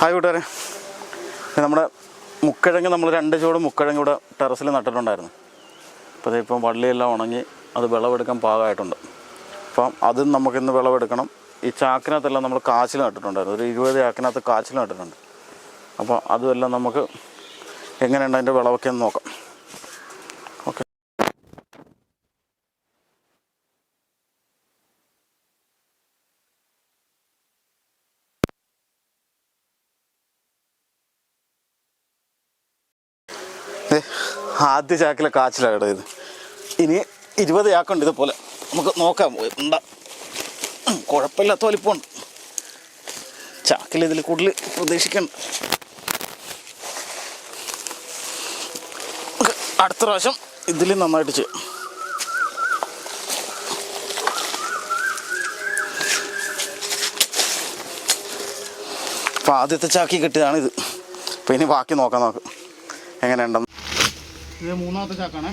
Hi കൂട്ടുകാരെ. നമ്മുടെ മുക്കിഴങ്ങ് നമ്മൾ രണ്ട് ചുവട് മുക്കിഴങ്ങ് ഇവിടെ ടെറസിൽ നട്ടിട്ടുണ്ടായിരുന്നു. അപ്പോൾ ഇപ്പം വള്ളിയെല്ലാം ഉണങ്ങി അത് വിളവെടുക്കാൻ പാകമായിട്ടുണ്ട്. അപ്പം അതും നമുക്കിന്ന് വിളവെടുക്കണം. ഈ ചാക്കിനകത്തെല്ലാം നമ്മൾ കാച്ചിൽ നട്ടിട്ടുണ്ടായിരുന്നു. ഒരു ഇരുപത് ചാക്കിനകത്ത് കാച്ചിൽ നട്ടിട്ടുണ്ട്. അപ്പോൾ അതുമെല്ലാം നമുക്ക് എങ്ങനെയുണ്ട് അതിന്റെ വിളവൊക്കെ ഒന്ന് നോക്കാം. ആദ്യ ചാക്കിലെ കാച്ചിലാണ് ഇത്. ഇനി ഇരുപത് ചാക്കുണ്ട് ഇതുപോലെ. നമുക്ക് നോക്കാം. ഉണ്ടാ കുഴപ്പമില്ലാത്ത വലിപ്പമുണ്ട്. ചാക്കിൽ ഇതിൽ കൂടുതൽ പ്രതീക്ഷിക്കണ്ട. അടുത്ത പ്രാവശ്യം ഇതിൽ നന്നായിട്ട് ചെയ്യും. അപ്പം ആദ്യത്തെ ചാക്കി കിട്ടിയതാണ് ഇത് അപ്പം ഇനി ബാക്കി നോക്കാം നമുക്ക്. എങ്ങനെയുണ്ടെന്ന്. ഇത് മൂന്നാമത്തെ ചാക്കാണ്.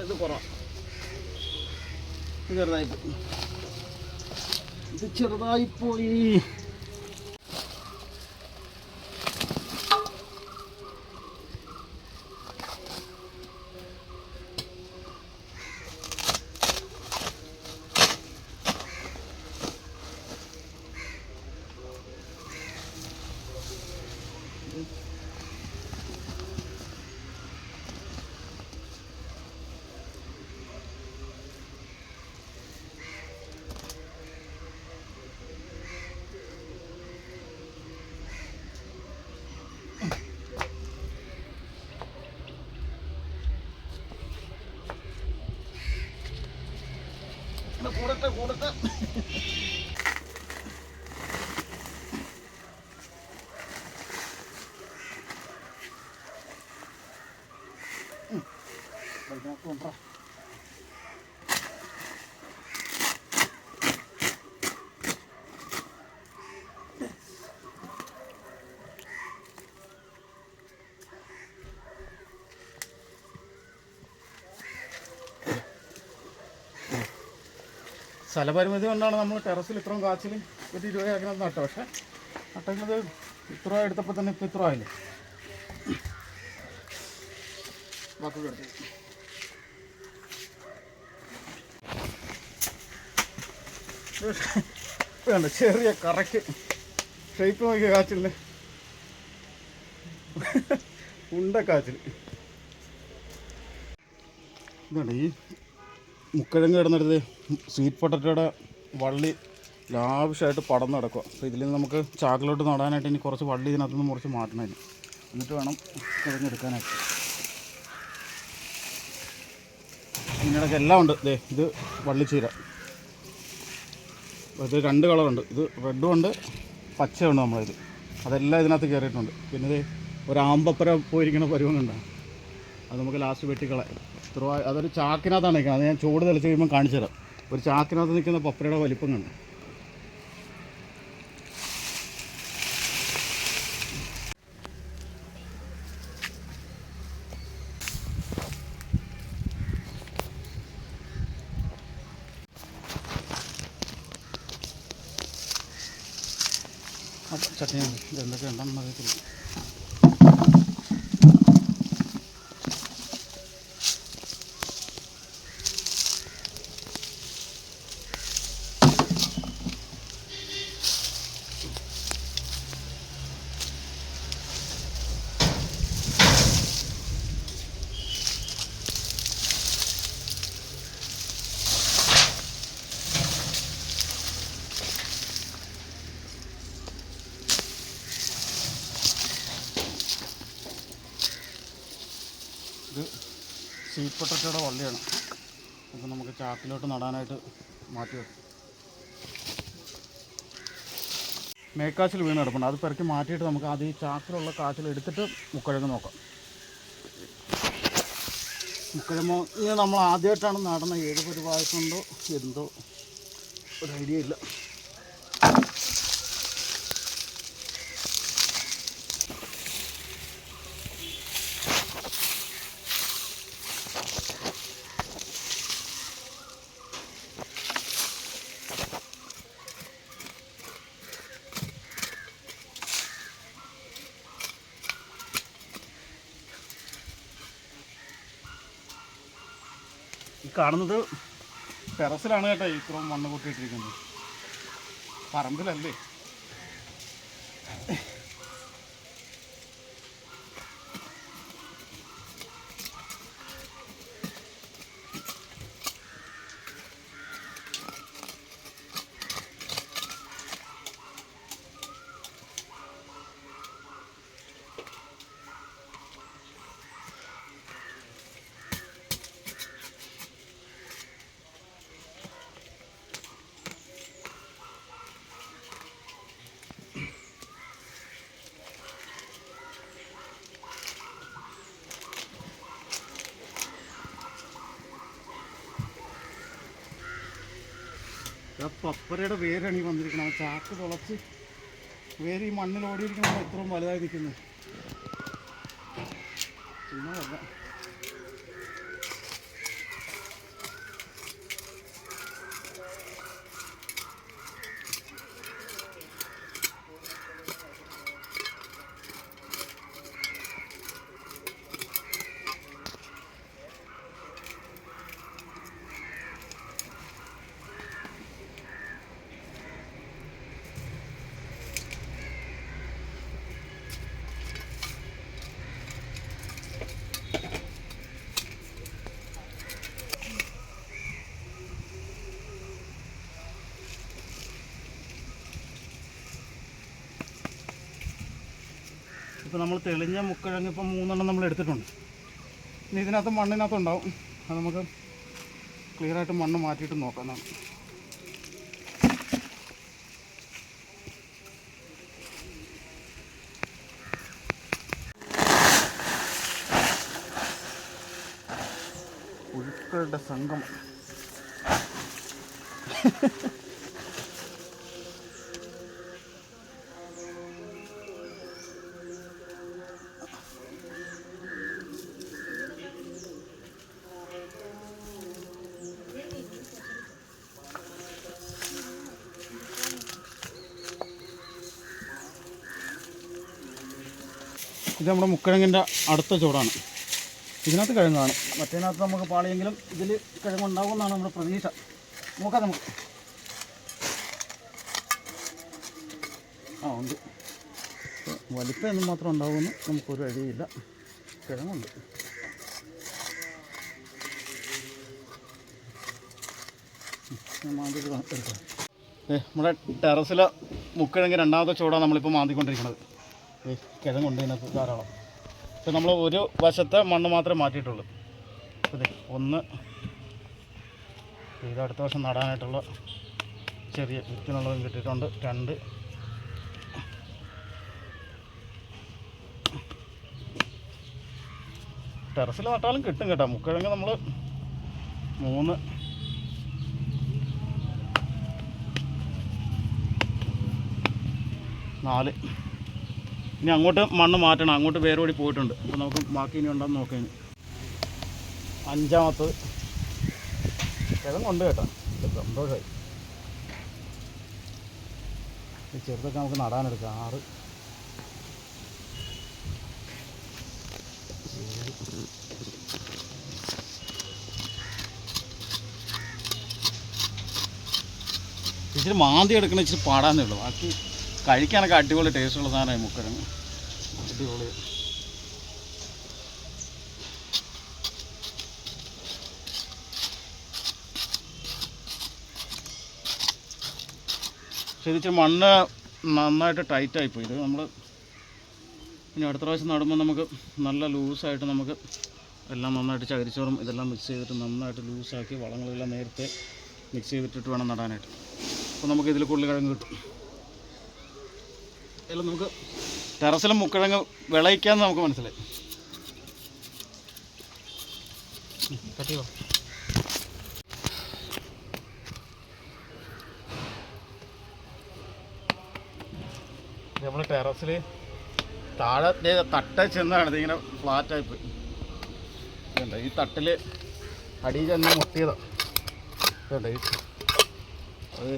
ഇത് കുറവാ. ഇത് ചെറുതായി പോയി. സ്ഥലപരിമിതി കൊണ്ടാണ് നമ്മൾ ടെറസിൽ ഇത്രയും കാച്ചിൽ ഒരു ഇരുപത് നട്ടത്. പക്ഷേ നട്ടത് ഇത്ര എടുത്തപ്പോൾ തന്നെ ഇപ്പം ഇത്ര ആയില്ലേ? ബാക്കി എടുത്തു വേണ്ട ചെറിയ കറക്റ്റ് ഷേപ്പ് നോക്കിയ കാച്ചിലിന്. ഉണ്ട കാച്ചിൽ. ഇതാണ് ഈ മുക്കിഴങ്ങ് കിടന്നിടത്ത് സ്വീറ്റ് പൊട്ടറ്റോയുടെ വള്ളി ലാവശ്യമായിട്ട് പടന്ന് കിടക്കുക. അപ്പോൾ ഇതിൽ നിന്ന് നമുക്ക് ചാക്കിലോട്ട് നടാനായിട്ട് ഇനി കുറച്ച് വള്ളി ഇതിനകത്തുനിന്ന് മുറിച്ച് മാറ്റണം എന്നിട്ട് വേണം കിഴങ്ങെടുക്കാനായിട്ട് ഇതിനിടയ്ക്ക് എല്ലാം ഉണ്ട്. ദേ ഇത് വള്ളിച്ചീര. ഇത് രണ്ട് കളറുണ്ട്. ഇത് റെഡും ഉണ്ട് പച്ചയുണ്ട് നമ്മളിത് അതെല്ലാം ഇതിനകത്ത് കയറിയിട്ടുണ്ട് പിന്നെ ഇത് ഒരു ആമ്പപ്പര പോയിരിക്കുന്ന പരുവങ്ങളുണ്ട് അത് നമുക്ക് ലാസ്റ്റ് വെട്ടിക്കളയാം ഇത്ര അതൊരു ചാക്കിനകത്താണ് നിൽക്കുന്നത്. അത് ഞാൻ ചൂട് തെളിച്ച് കഴിയുമ്പോൾ കാണിച്ചു തരാം ഒരു ചാക്കിനകത്ത് നിൽക്കുന്ന പപ്പരയുടെ വലിപ്പം കണ്ട്? അപ്പം ചട്നി എന്തൊക്കെ ഉണ്ടെന്ന് അറിയത്തില്ല ഇത് സ്വീറ്റ് വള്ളിയാണ്. അപ്പോൾ നമുക്ക് ചാക്കിലോട്ട് നടാനായിട്ട് മാറ്റി വെക്കും. മേക്കാച്ചിൽ വീണ് കിടപ്പുണ്ട്. അത് പെറുക്കി മാറ്റിയിട്ട് നമുക്ക് ആദ്യം ഈ ചാക്കിലുള്ള കാച്ചിൽ എടുത്തിട്ട് മുക്കഴങ്ങ് നോക്കാം. മുക്കഴമോ ഇത് നമ്മൾ ആദ്യമായിട്ടാണ് നടന്ന ഏത് കൊണ്ടോ എന്തോ ഒരു ഐഡിയ ഇല്ല. കാണുന്നത് ടെറസിലാണ് കേട്ടോ ഇത്രയും മണ്ണ് കൂട്ടിയിട്ടിരിക്കുന്നത് പറമ്പിലല്ലേ? ആ പപ്പരയുടെ വേരാണ് ഈ വന്നിരിക്കുന്നത് ചാക്ക് തുളച്ച് വേര് ഈ മണ്ണിൽ ഓടിയിരിക്കുമ്പോൾ ഇത്രയും വലുതായി നിൽക്കുന്നത് ചുമ്മാതല്ല ഇപ്പോൾ നമ്മൾ തെളിഞ്ഞ മുക്കിഴങ്ങ് ഇപ്പം മൂന്നെണ്ണം നമ്മൾ എടുത്തിട്ടുണ്ട്. ഇനി ഇതിനകത്ത് മണ്ണിനകത്ത് ഉണ്ടാവും. അത് നമുക്ക് ക്ലിയർ ആയിട്ട് മണ്ണ് മാറ്റിയിട്ട് നോക്കാം നമുക്ക് പുഴുക്കളുടെ സംഗമം. ഇത് നമ്മുടെ മുക്കിഴങ്ങിന്റെ അടുത്ത ചൂടാണ് ഇതിനകത്ത് കിഴങ്ങാണ്. മറ്റേതിനകത്ത് നമുക്ക് പാളിയെങ്കിലും ഇതിൽ കിഴങ്ങുണ്ടാകുമെന്നാണ് നമ്മുടെ പ്രതീക്ഷ. നോക്കാം നമുക്ക്. ആ ഉണ്ട്. വലിപ്പം എന്ന് മാത്രം ഉണ്ടാകുമെന്ന് നമുക്കൊരു അഴിയില്ല കിഴങ്ങുണ്ട്. മാന്തി എടുക്കാം. നമ്മുടെ ടെറസിലെ മുക്കിഴങ്ങ് രണ്ടാമത്തെ ചൂടാണ് നമ്മളിപ്പോൾ മാന്തിക്കൊണ്ടിരിക്കുന്നത്. കിഴങ്ങുണ്ട് ഇതിനകത്ത് ധാരാളം. ഇപ്പം നമ്മൾ ഒരു വശത്തെ മണ്ണ് മാത്രമേ മാറ്റിയിട്ടുള്ളൂ. അതെ ഒന്ന് ഇത് അടുത്ത വർഷം നടാനായിട്ടുള്ള ചെറിയ വിത്തിനുള്ളതും കിട്ടിയിട്ടുണ്ട്. രണ്ട്. ടെറസിൽ നട്ടാലും കിട്ടും കേട്ടോ. മുക്കിഴങ്ങ് നമ്മൾ മൂന്ന്. നാല്. ഇനി അങ്ങോട്ട് മണ്ണ് മാറ്റണം അങ്ങോട്ട് വേരോടി പോയിട്ടുണ്ട്. അപ്പോൾ നമുക്ക് ബാക്കി ഇനി ഉണ്ടെന്ന് നോക്കാം ഇനി. അഞ്ചാമത്തത്. കൊണ്ട് കേട്ടോ. ഇത് സന്തോഷമായി ചെറുതൊക്കെ നമുക്ക് നടാനെടുക്കാം. ആറ്. ഇച്ചിരി മാന്തി എടുക്കണ ഇച്ചിരി പാടാന്നേ ഉള്ളൂ. ബാക്കി കഴിക്കാനൊക്കെ അടിപൊളി ടേസ്റ്റ് ടേസ്റ്റുള്ള സാധനമായി മുക്കരം അടിപൊളി. ശരിച്ച് മണ്ണ് നന്നായിട്ട് ടൈറ്റായി പോയി. ഇത് നമ്മൾ ഇനി അടുത്ത പ്രാവശ്യം നടുമ്പോൾ നമുക്ക് നല്ല ലൂസായിട്ട് നമുക്ക് എല്ലാം നന്നായിട്ട് ചകിരിച്ചോറും ഇതെല്ലാം മിക്സ് ചെയ്തിട്ട് നന്നായിട്ട് ലൂസാക്കി വളങ്ങളെല്ലാം നേരത്തെ മിക്സ് ചെയ്തിട്ടിട്ട് വേണം നടാനായിട്ട്. അപ്പോൾ നമുക്ക് ഇതിൽ കൂടുതൽ കിഴങ്ങ് കിട്ടും. എല്ലാം നമുക്ക് ടെറസിലും മുക്കിഴങ്ങ് വിളയിക്കാന്ന് നമുക്ക് മനസ്സിലായി. ഉം, കട്ട് നമ്മൾ ടെറസിൽ താഴെ തട്ട ചെന്നാണ് ഇതിങ്ങനെ ഫ്ലാറ്റായി പോയി. ഇതുണ്ട് ഈ തട്ടിൽ അടി ചെന്ന് മുട്ടിയതാണ് ഇതുണ്ട് അത്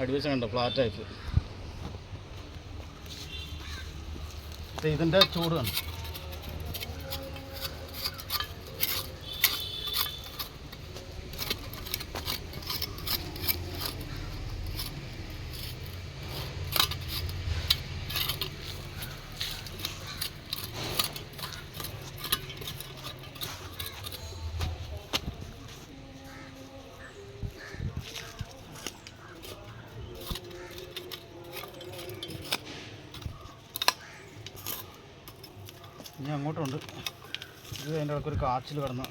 അടിവശം കണ്ടോ ഫ്ലാറ്റായി പോയി. ഇതിന്റെ ചൂട് അങ്ങോട്ടുണ്ട്. ഇത് അതിന്റെ ഇടയ്ക്ക് ഒരു കാച്ചിൽ കിടന്ന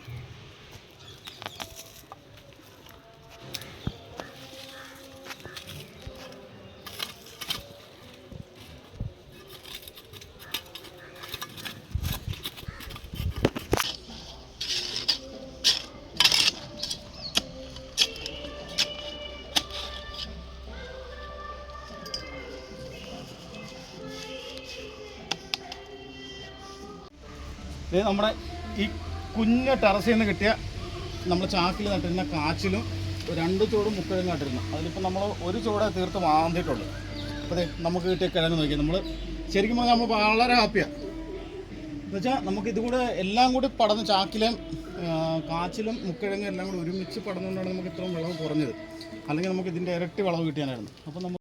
ഇത് നമ്മുടെ ഈ കുഞ്ഞ ടെറസിൽ നിന്ന് കിട്ടിയ നമ്മൾ ചാക്കിൽ നട്ടിരുന്ന കാച്ചിലും രണ്ട് ചോടും മുക്കഴും നട്ടിരുന്നു അതിലിപ്പോൾ നമ്മൾ ഒരു ചൂടെ തീർത്ത് വാന്തിട്ടുള്ളൂ അതെ നമുക്ക് കിട്ടിയ കിഴങ്ങ് നോക്കി. നമ്മൾ ശരിക്കും പറഞ്ഞാൽ നമ്മൾ വളരെ ഹാപ്പിയാണ് എന്നുവെച്ചാൽ നമുക്ക് ഇതുകൂടെ എല്ലാം കൂടി പടന്ന് ചാക്കിലും കാച്ചിലും മുക്കിഴങ്ങും എല്ലാം കൂടി ഒരുമിച്ച് പടന്നുകൊണ്ടാണ് നമുക്ക് ഇത്രയും വിളവ് കുറഞ്ഞത്. അല്ലെങ്കിൽ നമുക്ക് ഇതിന്റെ ഇരട്ടി വിളവ് കിട്ടിയാനായിരുന്നു. അപ്പോൾ നമ്മൾ